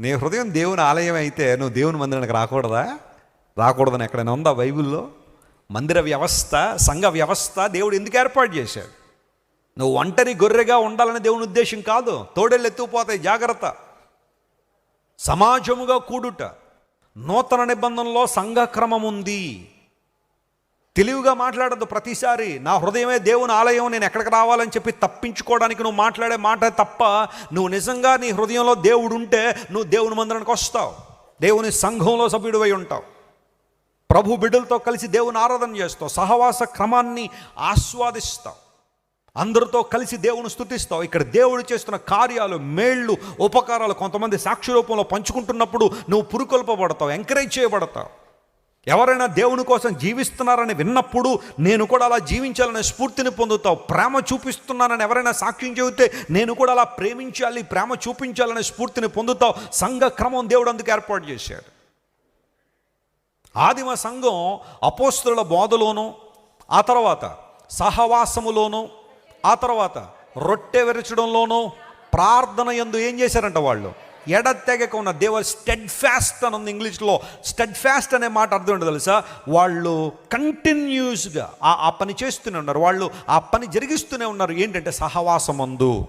నీ హృదయం దేవుని ఆలయం అయితే నువ్వు దేవుని మందిరానికి రాకూడదా? రాకూడదని ఎక్కడైనా ఉందా బైబిల్లో? మందిర వ్యవస్థ సంఘ వ్యవస్థ దేవుడు ఎందుకు ఏర్పాటు చేశాడు? నువ్వు ఒంటరి గొర్రెగా ఉండాలని దేవుని ఉద్దేశం కాదు. తోడేళ్ళు ఎత్తుకుపోతాయి జాగ్రత్త. సమాజముగా కూడుట. నూతన నిబంధనలో సంఘక్రమం ఉంది. తెలివిగా మాట్లాడద్దు ప్రతిసారి. నా హృదయమే దేవుని ఆలయం నేను ఎక్కడికి రావాలని చెప్పి తప్పించుకోవడానికి నువ్వు మాట్లాడే మాట తప్ప నువ్వు నిజంగా నీ హృదయంలో దేవుడు ఉంటే నువ్వు దేవుని మందిరానికి వస్తావు. దేవుని సంఘంలో సభ్యుడివై ఉంటావు. ప్రభు బిడ్డలతో కలిసి దేవుని ఆరాధన చేస్తావు. సహవాస క్రమాన్ని ఆస్వాదిస్తావు. అందరితో కలిసి దేవుని స్థుతిస్తావు. ఇక్కడ దేవుడు చేస్తున్న కార్యాలు మేళ్ళు ఉపకారాలు కొంతమంది సాక్షి రూపంలో పంచుకుంటున్నప్పుడు నువ్వు పురుకొల్పబడతావు ఎంకరేజ్ చేయబడతావు. ఎవరైనా దేవుని కోసం జీవిస్తున్నారని విన్నప్పుడు నేను కూడా అలా జీవించాలనే స్ఫూర్తిని పొందుతావు. ప్రేమ చూపిస్తున్నానని ఎవరైనా సాక్ష్యం చెబితే నేను కూడా అలా ప్రేమించాలి ప్రేమ చూపించాలనే స్ఫూర్తిని పొందుతావు. సంఘ క్రమం దేవుడు అందుకు ఏర్పాటు చేశాడు. ఆదిమ సంఘం అపోస్తుల బోధలోను ఆ తర్వాత సహవాసములోను ఆ తర్వాత రొట్టె విరచడంలోనూ ప్రార్థన ఎందు ఏం చేశారంట వాళ్ళు? ఎడతెగక ఉన్న దేవర్ స్టెడ్ ఫాస్ట్ అని ఉంది ఇంగ్లీష్లో. స్టెడ్ ఫాస్ట్ అనే మాట అర్థం ఉండదు తెలుసా? వాళ్ళు కంటిన్యూస్గా ఆ ఆ పని చేస్తూనే ఉన్నారు. వాళ్ళు ఆ పని జరిగిస్తూనే ఉన్నారు. ఏంటంటే సహవాసం అందు